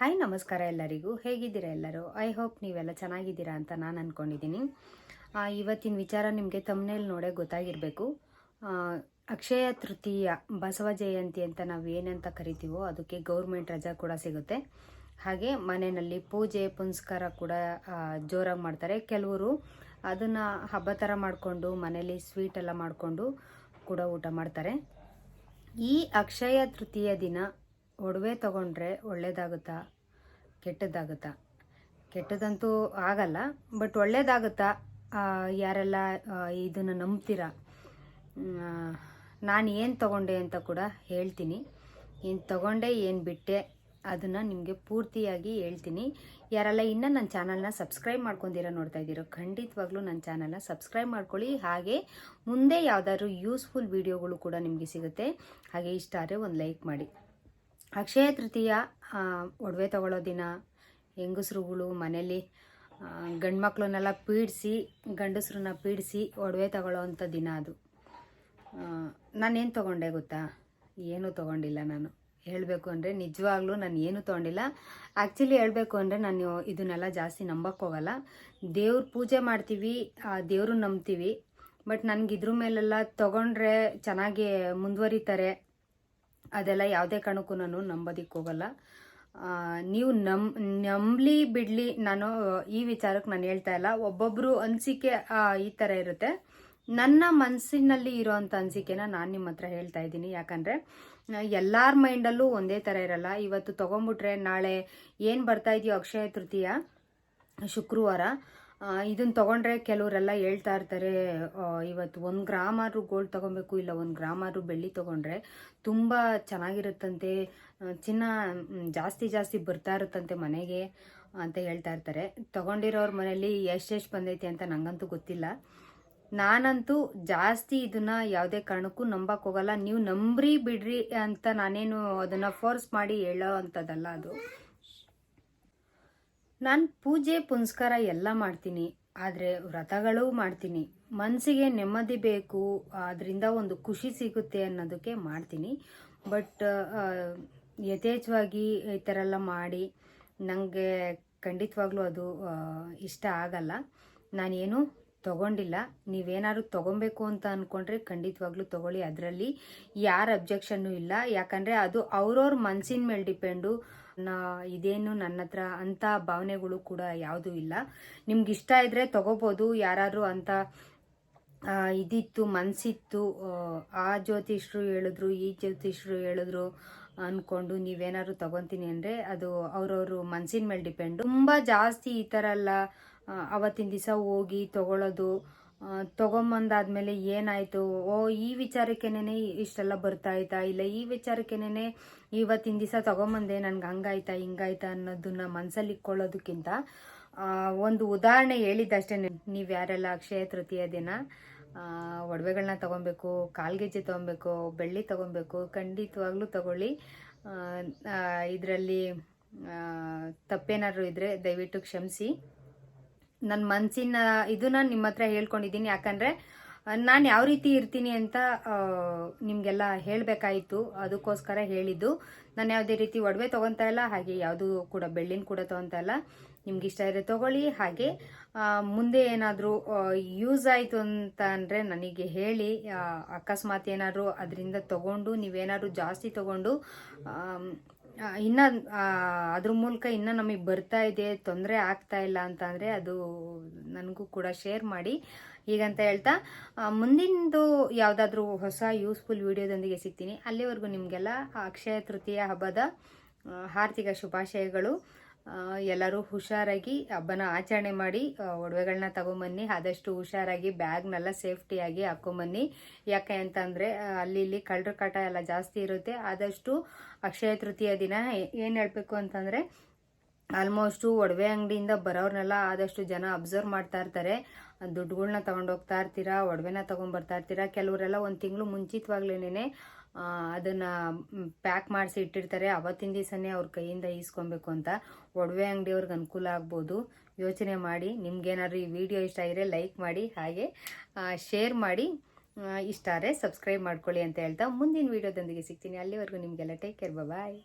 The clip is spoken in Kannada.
ಹಾಯ್ ನಮಸ್ಕಾರ ಎಲ್ಲರಿಗೂ. ಹೇಗಿದ್ದೀರಾ ಎಲ್ಲರೂ? ಐ ಹೋಪ್ ನೀವೆಲ್ಲ ಚೆನ್ನಾಗಿದ್ದೀರಾ ಅಂತ ನಾನು ಅಂದ್ಕೊಂಡಿದ್ದೀನಿ ಇವತ್ತಿನ ವಿಚಾರ ನಿಮಗೆ ತಮ್ಮನೇಲಿ ನೋಡೇ ಗೊತ್ತಾಗಿರಬೇಕು. ಅಕ್ಷಯ ತೃತೀಯ, ಬಸವ ಜಯಂತಿ ಅಂತ ನಾವು ಏನಂತ ಕರಿತೀವೋ ಅದಕ್ಕೆ ಗೌರ್ಮೆಂಟ್ ರಜಾ ಕೂಡ ಸಿಗುತ್ತೆ. ಹಾಗೆ ಮನೆಯಲ್ಲಿ ಪೂಜೆ, ಪುನಸ್ಕಾರ ಕೂಡ ಜೋರಾಗಿ ಮಾಡ್ತಾರೆ. ಕೆಲವರು ಅದನ್ನು ಹಬ್ಬ ಥರ ಮಾಡಿಕೊಂಡು ಮನೇಲಿ ಸ್ವೀಟ್ ಎಲ್ಲ ಮಾಡಿಕೊಂಡು ಕೂಡ ಊಟ ಮಾಡ್ತಾರೆ. ಈ ಅಕ್ಷಯ ತೃತೀಯ ದಿನ ಒಡವೆ ತಗೊಂಡ್ರೆ ಒಳ್ಳೇದಾಗುತ್ತಾ? ಕೆಟ್ಟದ್ದಾಗುತ್ತಾ? ಕೆಟ್ಟದಂತೂ ಆಗಲ್ಲ, ಬಟ್ ಒಳ್ಳೇದಾಗುತ್ತಾ? ಯಾರೆಲ್ಲ ಇದನ್ನು ನಂಬ್ತೀರ? ನಾನು ಏನು ತಗೊಂಡೆ ಅಂತ ಕೂಡ ಹೇಳ್ತೀನಿ. ಏನು ತಗೊಂಡೆ, ಏನು ಬಿಟ್ಟೆ, ಅದನ್ನು ನಿಮಗೆ ಪೂರ್ತಿಯಾಗಿ ಹೇಳ್ತೀನಿ. ಯಾರೆಲ್ಲ ಇನ್ನೂ ನನ್ನ ಚಾನಲ್ನ ಸಬ್ಸ್ಕ್ರೈಬ್ ಮಾಡ್ಕೊಂಡಿರೋ ನೋಡ್ತಾ ಇದ್ದೀರೋ, ಖಂಡಿತವಾಗ್ಲೂ ನನ್ನ ಚಾನಲ್ನ ಸಬ್ಸ್ಕ್ರೈಬ್ ಮಾಡ್ಕೊಳ್ಳಿ. ಹಾಗೆ ಮುಂದೆ ಯಾವುದಾದ್ರೂ ಯೂಸ್ಫುಲ್ ವೀಡಿಯೋಗಳು ಕೂಡ ನಿಮಗೆ ಸಿಗುತ್ತೆ. ಹಾಗೆ ಇಷ್ಟ ಆದರೆ ಒಂದು ಲೈಕ್ ಮಾಡಿ. ಅಕ್ಷಯ ತೃತೀಯ ಒಡವೆ ತಗೊಳ್ಳೋ ದಿನ. ಹೆಂಗಸ್ರುಗಳು ಮನೇಲಿ ಗಂಡು ಮಕ್ಕಳನ್ನೆಲ್ಲ ಪೀಡಿಸಿ, ಗಂಡಸ್ರನ್ನ ಪೀಡಿಸಿ ಒಡವೆ ತಗೊಳ್ಳೋ ಅಂಥ ದಿನ ಅದು. ನಾನೇನು ತೊಗೊಂಡೆ ಗೊತ್ತಾ? ಏನೂ ತೊಗೊಂಡಿಲ್ಲ ನಾನು. ಹೇಳಬೇಕು ಅಂದರೆ ನಿಜವಾಗ್ಲೂ ನಾನು ಏನೂ ತೊಗೊಂಡಿಲ್ಲ. ಆ್ಯಕ್ಚುಲಿ ಹೇಳಬೇಕು ಅಂದರೆ ನಾನು ಇದನ್ನೆಲ್ಲ ಜಾಸ್ತಿ ನಂಬಕ್ಕೆ ಹೋಗಲ್ಲ. ದೇವ್ರ ಪೂಜೆ ಮಾಡ್ತೀವಿ, ಆ ದೇವ್ರನ್ನ ನಂಬ್ತೀವಿ. ಬಟ್ ನನಗೆ ಇದ್ರ ಮೇಲೆಲ್ಲ ತೊಗೊಂಡ್ರೆ ಚೆನ್ನಾಗಿ ಮುಂದುವರಿತಾರೆ. ಅದೆಲ್ಲ ಯಾವುದೇ ಕಾರಣಕ್ಕೂ ನಾನು ನಂಬೋದಿಕ್ಕೆ ಹೋಗಲ್ಲ ನೀವು ನಮ್, ನಂಬಲಿ ಬಿಡಲಿ ನಾನು, ಈ ವಿಚಾರಕ್ಕೆ ನಾನು ಹೇಳ್ತಾ ಇಲ್ಲ. ಒಬ್ಬೊಬ್ಬರು ಅನಿಸಿಕೆ ಈ ಥರ ಇರುತ್ತೆ. ನನ್ನ ಮನಸ್ಸಿನಲ್ಲಿ ಇರೋವಂಥ ಅನಿಸಿಕೆನ ನಾನು ನಿಮ್ಮ ಹತ್ರ ಹೇಳ್ತಾ ಇದ್ದೀನಿ. ಯಾಕಂದರೆ, ಎಲ್ಲರ ಮೈಂಡಲ್ಲೂ ಒಂದೇ ಥರ ಇರಲ್ಲ. ಇವತ್ತು ತೊಗೊಂಬಿಟ್ರೆ ನಾಳೆ ಏನು ಬರ್ತಾ ಇದೆಯೋ ಅಕ್ಷಯ ತೃತೀಯ ಶುಕ್ರವಾರ ಇದನ್ನು ತಗೊಂಡ್ರೆ ಕೆಲವರೆಲ್ಲ ಹೇಳ್ತಾ ಇರ್ತಾರೆ ಇವತ್ತು ಒಂದು ಗ್ರಾಮಾರು ಗೋಲ್ಡ್ ತಗೊಬೇಕು, ಇಲ್ಲ ಒಂದು ಗ್ರಾಮಾರು ಬೆಳ್ಳಿ ತಗೊಂಡ್ರೆ ತುಂಬ ಚೆನ್ನಾಗಿರುತ್ತಂತೆ. ಚಿನ್ನ ಜಾಸ್ತಿ ಜಾಸ್ತಿ ಬರ್ತಾ ಇರುತ್ತಂತೆ ಮನೆಗೆ ಅಂತ ಹೇಳ್ತಾ ಇರ್ತಾರೆ. ತಗೊಂಡಿರೋರ ಮನೇಲಿ ಎಷ್ಟೆಷ್ಟು ಬಂದೈತೆ ಅಂತ ನಂಗಂತೂ ಗೊತ್ತಿಲ್ಲ. ನಾನಂತೂ ಜಾಸ್ತಿ ಇದನ್ನ ಯಾವುದೇ ಕಾರಣಕ್ಕೂ ನಂಬಕ್ ಹೋಗಲ್ಲ. ನೀವು ನಂಬ್ರಿ ಬಿಡ್ರಿ ಅಂತ ನಾನೇನು ಅದನ್ನ ಫೋರ್ಸ್ ಮಾಡಿ ಹೇಳೋ ಅಂಥದ್ದಲ್ಲ ಅದು. ನಾನು ಪೂಜೆ, ಪುನಸ್ಕಾರ ಎಲ್ಲ ಮಾಡ್ತೀನಿ. ಆದರೆ ವ್ರತಗಳು ಮಾಡ್ತೀನಿ. ಮನಸ್ಸಿಗೆ ನೆಮ್ಮದಿ ಬೇಕು ಅದರಿಂದ ಒಂದು ಖುಷಿ ಸಿಗುತ್ತೆ ಅನ್ನೋದಕ್ಕೆ ಮಾಡ್ತೀನಿ. ಬಟ್ ಯಥೇಚ್ಛವಾಗಿ ಈ ಥರ ಎಲ್ಲ ಮಾಡಿ ನನಗೆ ಖಂಡಿತವಾಗ್ಲೂ ಅದು ಇಷ್ಟ ಆಗಲ್ಲ. ನಾನೇನು ತಗೊಂಡಿಲ್ಲ. ನೀವೇನಾದ್ರು ತಗೊಬೇಕು ಅಂತ ಅಂದ್ಕೊಂಡ್ರೆ ಖಂಡಿತವಾಗ್ಲೂ ತಗೊಳ್ಳಿ. ಅದರಲ್ಲಿ ಯಾರ ಅಬ್ಜೆಕ್ಷನ್ನು ಇಲ್ಲ. ಯಾಕಂದರೆ ಅದು ಅವ್ರವ್ರ ಮನಸ್ಸಿನ ಮೇಲೆ ಡಿಪೆಂಡು ನಾ ಇದೇನು ನನ್ನ ಹತ್ರ ಅಂಥ ಭಾವನೆಗಳು ಕೂಡ ಯಾವುದೂ ಇಲ್ಲ. ನಿಮ್ಗೆ ಇಷ್ಟ ಇದ್ರೆ ತಗೋಬೋದು. ಯಾರು ಅಂತ ಇದಿತ್ತು ಮನಸ್ಸಿತ್ತು ಆ ಜ್ಯೋತಿಷ್ರು ಹೇಳಿದ್ರು, ಈ ಜ್ಯೋತಿಷ್ರು ಹೇಳಿದ್ರು ಅಂದ್ಕೊಂಡು ನೀವೇನಾದ್ರು ತಗೊತೀನಿ ಅಂದರೆ ಅದು ಅವ್ರವ್ರ ಮನಸ್ಸಿನ ಮೇಲೆ ಡಿಪೆಂಡ್ ತುಂಬ ಜಾಸ್ತಿ ಈ ಥರ ಎಲ್ಲ ಅವತ್ತಿನ ದಿವಸ ಹೋಗಿ ತಗೊಳ್ಳೋದು ತೊಗೊಂಬಂದಾದ್ಮೇಲೆ ಏನಾಯ್ತು? ಓ, ಈ ವಿಚಾರಕ್ಕೇನೆ ಇಷ್ಟೆಲ್ಲ ಬರ್ತಾ ಆಯ್ತಾ ಇಲ್ಲ, ಈ ವಿಚಾರಕ್ಕೇನೆ ಇವತ್ತಿನ ದಿವಸ ತಗೊಂಬಂದೆ, ನನ್ಗೆ ಹಂಗಾಯ್ತಾ, ಹಿಂಗಾಯ್ತಾ ಅನ್ನೋದನ್ನ ಮನಸ್ಸಲ್ಲಿ ಇಟ್ಕೊಳ್ಳೋದಕ್ಕಿಂತ ಒಂದು ಉದಾಹರಣೆ ಹೇಳಿದ್ದಷ್ಟೇ ನೀವು ಯಾರೆಲ್ಲ ಅಕ್ಷಯ ತೃತೀಯ ದಿನ ಒಡವೆಗಳನ್ನ ತಗೊಬೇಕು, ಕಾಲ್ಗೆಜ್ಜೆ ತಗೊಬೇಕು, ಬೆಳ್ಳಿ ತಗೊಬೇಕು, ಖಂಡಿತವಾಗ್ಲೂ ತಗೊಳ್ಳಿ. ಇದರಲ್ಲಿ ತಪ್ಪೇನಾದ್ರು ಇದ್ರೆ ದಯವಿಟ್ಟು ಕ್ಷಮಿಸಿ. ನನ್ನ ಮನಸ್ಸಿನ ಇದನ್ನ ನಿಮ್ಮ ಹತ್ರ ಹೇಳ್ಕೊಂಡಿದ್ದೀನಿ. ಯಾಕಂದ್ರೆ ನಾನು ಯಾವ ರೀತಿ ಇರ್ತೀನಿ ಅಂತ ನಿಮಗೆಲ್ಲ ಹೇಳಬೇಕಾಯಿತು. ಅದಕ್ಕೋಸ್ಕರ ಹೇಳಿದ್ದು. ನಾನು ಯಾವುದೇ ರೀತಿ ಒಡವೆ ತಗೊತಾ ಇಲ್ಲ. ಹಾಗೆ ಯಾವುದು ಕೂಡ ಬೆಳ್ಳಿನ ಕೂಡ ತಗೊತಾ ಇಲ್ಲ. ನಿಮ್ಗೆ ಇಷ್ಟ ಇದ್ರೆ ತಗೊಳ್ಳಿ. ಹಾಗೆ ಮುಂದೆ ಏನಾದರೂ ಯೂಸ್ ಆಯಿತು ಅಂತ ಅಂದರೆ ನನಗೆ ಹೇಳಿ ಅಕಸ್ಮಾತ್ ಏನಾದರೂ ಅದರಿಂದ ತಗೊಂಡು, ನೀವೇನಾದ್ರು ಜಾಸ್ತಿ ತಗೊಂಡು ಇನ್ನ ಅದ್ರ ಮೂಲಕ ಇನ್ನ ನಮಗೆ ಬರ್ತಾ ಇದೆ, ತೊಂದರೆ ಆಗ್ತಾ ಇಲ್ಲ ಅಂತ ಅಂದ್ರೆ ಅದು ನನಗೂ ಕೂಡ ಶೇರ್ ಮಾಡಿ ಹೀಗಂತ ಹೇಳ್ತಾ ಮುಂದಿನದು ಮುಂದಿಂದು ಯಾವುದಾದ್ರೂ ಹೊಸ ಯೂಸ್ಫುಲ್ ವಿಡಿಯೋದೊಂದಿಗೆ ಸಿಗ್ತೀನಿ. ಅಲ್ಲಿವರೆಗೂ ನಿಮಗೆಲ್ಲ ಅಕ್ಷಯ ತೃತೀಯ ಹಬ್ಬದ ಆರ್ಥಿಕ ಶುಭಾಶಯಗಳು. ಎಲ್ಲರೂ ಹುಷಾರಾಗಿ ಹಬ್ಬನ ಆಚರಣೆ ಮಾಡಿ ಒಡವೆಗಳನ್ನ ತಗೊಂಬನ್ನಿ. ಆದಷ್ಟು ಹುಷಾರಾಗಿ ಬ್ಯಾಗ್ನೆಲ್ಲ ಸೇಫ್ಟಿಯಾಗಿ ಹಾಕೊಂಬನ್ನಿ. ಯಾಕೆ ಅಂತಂದರೆ ಅಲ್ಲಿ ಇಲ್ಲಿ ಕಳ್ಳರು ಕಾಟ ಎಲ್ಲ ಜಾಸ್ತಿ ಇರುತ್ತೆ. ಆದಷ್ಟು ಅಕ್ಷಯ ತೃತೀಯ ದಿನ ಏನು ಹೇಳಬೇಕು ಅಂತಂದರೆ, ಆಲ್ಮೋಸ್ಟು ಒಡವೆ ಅಂಗಡಿಯಿಂದ ಬರೋರ್ನೆಲ್ಲ ಆದಷ್ಟು ಜನ ಅಬ್ಸರ್ವ್ ಮಾಡ್ತಾ ಇರ್ತಾರೆ. ದುಡ್ಡುಗಳ್ನ ತಗೊಂಡೋಗ್ತಾ ಇರ್ತೀರಾ, ಒಡವೆನ ತಗೊಂಡ್ಬರ್ತಾ ಇರ್ತೀರಾ. ಕೆಲವರೆಲ್ಲ ಒಂದು ತಿಂಗಳು ಮುಂಚಿತವಾಗ್ಲೇನೆ ಅದನ್ನ ಪ್ಯಾಕ್ ಮಾಡಿಸಿ ಇಟ್ಟಿರ್ತಾರೆ. ಅವತ್ತಿನ ದಿವಸನೇ ಅವ್ರ ಕೈಯಿಂದ ಈಸ್ಕೊಬೇಕು ಅಂತ ಒಡವೆ ಅಂಗಡಿಯವ್ರಿಗೆ ಅನುಕೂಲ ಆಗ್ಬೋದು. ಯೋಚನೆ ಮಾಡಿ. ನಿಮ್ಗೇನಾದ್ರು ಈ ವಿಡಿಯೋ ಇಷ್ಟ ಆಗಿದ್ರೆ ಲೈಕ್ ಮಾಡಿ, ಹಾಗೆ ಶೇರ್ ಮಾಡಿ ಇಷ್ಟ ಆದರೆ ಸಬ್ಸ್ಕ್ರೈಬ್ ಮಾಡ್ಕೊಳ್ಳಿ ಅಂತ ಹೇಳ್ತಾ ಮುಂದಿನ ವಿಡಿಯೋದೊಂದಿಗೆ ಸಿಗ್ತೀನಿ. ಅಲ್ಲಿವರೆಗೂ ನಿಮಗೆಲ್ಲ ಟೇಕ್ ಕೇರ್. ಬಾಯ್.